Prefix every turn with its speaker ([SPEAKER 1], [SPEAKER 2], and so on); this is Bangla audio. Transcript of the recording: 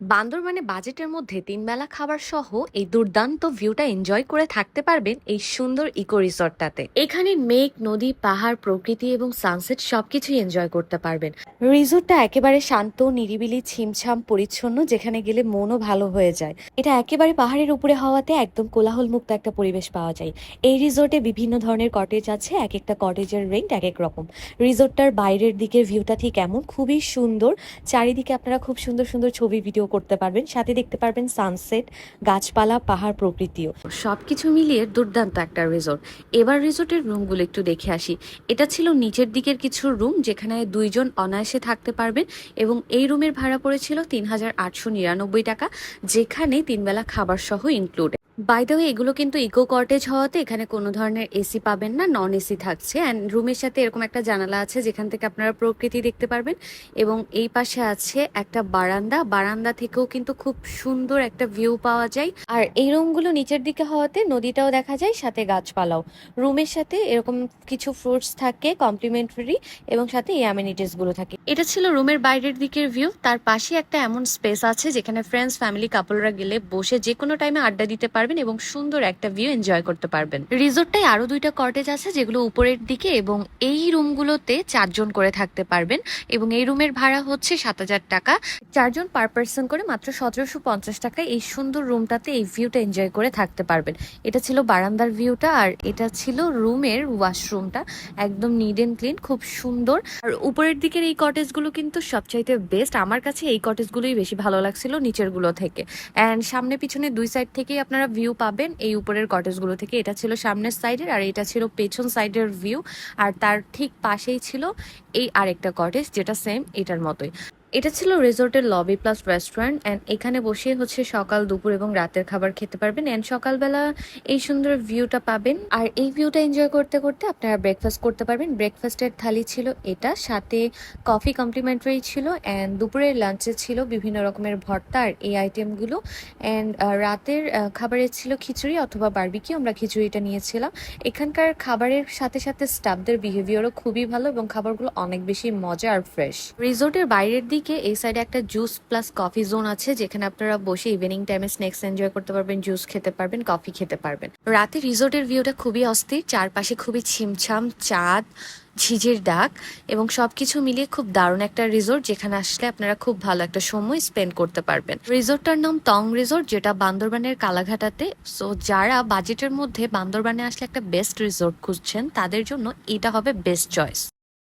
[SPEAKER 1] বান্দরবানে বাজেটের মধ্যে তিন বেলা খাবার সহ এই দুর্দান্ত ভিউটা এনজয় করে থাকতে পারবেন এই সুন্দর ইকো রিসর্টটাতে এখানে মেঘ, নদী, পাহাড়, প্রকৃতি এবং সানসেট সবকিছুই এনজয় করতে পারবেন। রিসোর্টটা একেবারে শান্ত, নিরিবিলি, ছিমছাম, পরিচ্ছন্ন, যেখানে গেলে মনও ভালো হয়ে যায়। এটা একেবারে পাহাড়ের উপরে হওয়াতে একদম কোলাহল মুক্ত একটা পরিবেশ পাওয়া যায়। এই রিসোর্টে বিভিন্ন ধরনের কটেজ আছে, এক একটা কটেজের রেন্ট এক এক রকম। রিসোর্টটার বাইরের দিকের ভিউটা ঠিক এমন, খুবই সুন্দর। চারিদিকে আপনারা খুব সুন্দর সুন্দর ছবি ভিডিও করতে পারবেন। সাথে দেখতে পারবেন সানসেট গাছপালা, পাহাড় প্রকৃতিও। সবকিছু মিলিয়ে দুর্দান্ত একটা রিসোর্ট এবার রিসোর্টের রুমগুলো একটু দেখে আসি। এটা ছিল নিচের দিকের কিছু রুম যেখানে দুইজন অনায়াসে থাকতে পারবেন এবং এই রুমের ভাড়া পড়েছিল তিন হাজার আটশো নিরানব্বই টাকা, যেখানে তিনবেলা খাবার সহ ইনক্লুড বাই দ্য ওয়ে এগুলো কিন্তু ইকো কটেজ হওয়াতে এখানে কোনো ধরনের এসি পাবেন না নন এসি থাকছে। অ্যান্ড রুমের সাথে এরকম একটা জানালা আছে, যেখান থেকে আপনারা প্রকৃতি দেখতে পারবেন। এবং এই পাশে আছে একটা বারান্দা। বারান্দা থেকেও কিন্তু খুব সুন্দর একটা ভিউ পাওয়া যায়। আর এই রুমগুলো নিচের দিকে হওয়াতে নদীটাও দেখা যায়, সাথে গাছপালাও। রুমের সাথে এরকম কিছু ফ্রুটস থাকে কমপ্লিমেন্টারি এবং সাথে এই অ্যামিনিটিসগুলো থাকে। এটা ছিল রুমের বাইরের দিকের ভিউ তার পাশে একটা এমন স্পেস আছে, যেখানে ফ্রেন্ডস ফ্যামিলি কাপলরা গেলে বসে যে কোনো টাইমে আড্ডা দিতে পারবেন এবং সুন্দর একটা ভিউ এনজয় করতে পারবেন। রিসোর্টটায় আরও দুইটা কটেজ আছে যেগুলো উপরের দিকে এবং এই রুমগুলোতে চারজন করে থাকতে পারবেন এবং এই রুমের ভাড়া হচ্ছে সাত হাজার টাকা। চারজন পার পার্সন করে মাত্র সতেরোশো পঞ্চাশ টাকায় এই সুন্দর রুমটাতে এই ভিউটা এনজয় করে থাকতে পারবেন। এটা ছিল বারান্দার ভিউটা আর এটা ছিল রুমের ওয়াশরুমটা একদম নিড এন্ড ক্লিন খুব সুন্দর। আর উপরের দিকের এই কটেজগুলো কিন্তু সবচাইতে বেস্ট আমার কাছে এই কটেজগুলোই বেশি ভালো লাগছিল নিচেরগুলো থেকে। অ্যান্ড সামনে পিছনে দুই সাইড থেকেই আপনারা ভিউ পাবেন। এই উপরের কটেজগুলো থেকে। এটা ছিল সামনের সাইডের আর এটা ছিল পেছন সাইডের ভিউ আর তার ঠিক পাশেই ছিল এই আরেকটা কটেজ যেটা সেম এটার মতোই। এটা ছিল রিসোর্টের লবি প্লাস রেস্টুরেন্ট অ্যান্ড এখানে বসে হচ্ছে সকাল দুপুর এবং রাতের খাবার খেতে পারবেন অ্যান্ড সকালবেলা এই সুন্দর ভিউটা পাবেন। আর এই ভিউটা এনজয় করতে করতে আপনারা ব্রেকফাস্ট করতে পারবেন। ব্রেকফাস্টের থালি ছিল এটা সাথে কফি কমপ্লিমেন্টারি ছিল অ্যান্ড দুপুরের লাঞ্চে ছিল বিভিন্ন রকমের ভর্তা আর এই আইটেমগুলো অ্যান্ড রাতের আহ, খাবারে ছিল খিচুড়ি অথবা বারবিকিউ আমরা খিচুড়িটা নিয়েছিলাম। এখানকার খাবারের সাথে সাথে স্টাফদের বিহেভিয়ারও খুবই ভালো এবং খাবারগুলো অনেক বেশি মজা আর ফ্রেশ রিসোর্টের বাইরের দিকে এই সাইডে একটা জুস প্লাস কফি জোন আছে, যেখানে আপনারা বসে ইভিনিং টাইমে স্ন্যাক্স এনজয় করতে পারবেন জুস খেতে পারবেন কফি খেতে পারবেন। রাতে রিসোর্টের ভিউটা খুবই অস্থির, চারপাশে খুবই ছিমছাম, চাঁদ, ঝিঝির ডাক এবং সবকিছু মিলিয়ে খুব দারুণ একটা রিসোর্ট যেখানে আসলে আপনারা খুব ভালো একটা সময় স্পেন্ড করতে পারবেন। রিসোর্টটার নাম টং রিসোর্ট যেটা বান্দরবানের কালাঘাটাতে। সো যারা বাজেটের মধ্যে বান্দরবানে আসলে একটা বেস্ট রিসোর্ট খুঁজছেন, তাদের জন্য এটা হবে বেস্ট চয়েস